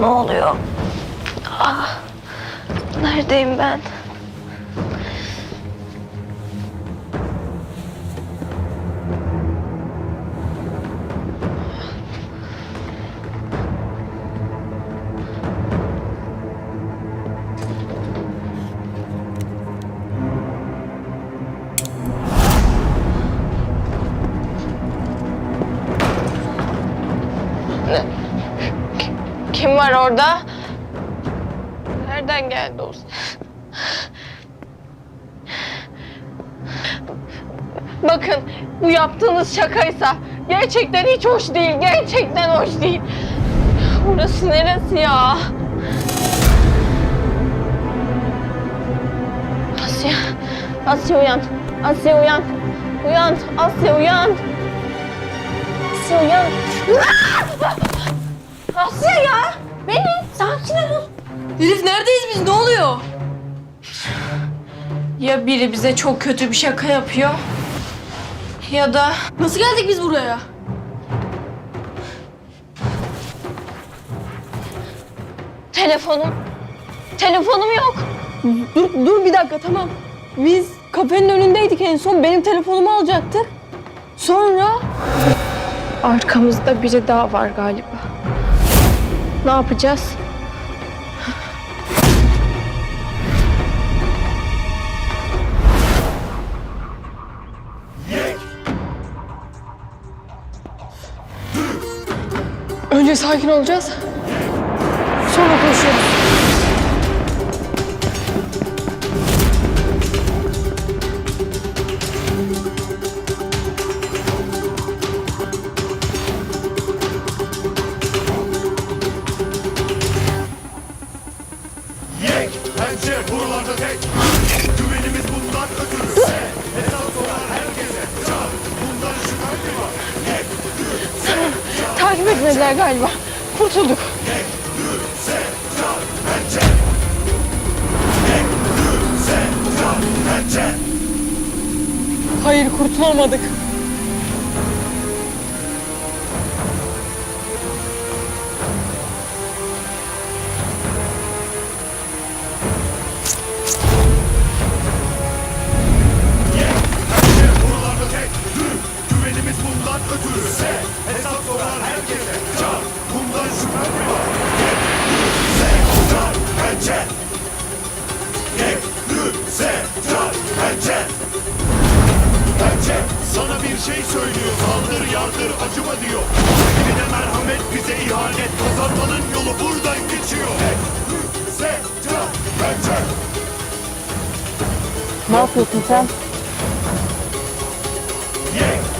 Ne oluyor? Ah, neredeyim ben? Kim var orada? Nereden geldi o? Bakın bu yaptığınız şakaysa gerçekten hiç hoş değil. Gerçekten hoş değil. Burası neresi ya? Asya. Asya uyan. Asya uyan. Uyan. Asya uyan. Asya uyan. Asya ya. Beni sakin ol. Elif neredeyiz biz? Ne oluyor? Ya biri bize çok kötü bir şaka yapıyor. Ya da Nasıl geldik biz buraya? telefonum. Telefonum yok. Dur, dur bir dakika tamam. Biz kafenin önündeydik en son. Benim telefonumu alacaktık. Sonra... Arkamızda biri daha var galiba. Ne yapacağız? Önce sakin olacağız. Sonra koşuyoruz. Etmediler galiba. Kurtulduk. Hayır kurtulamadık. Ötürü. şey söylüyor Saldır yardır acıma diyor Sevgide merhamet bize ihanet Kazanmanın yolu buradan geçiyor Ne yapıyorsun sen? Yeah.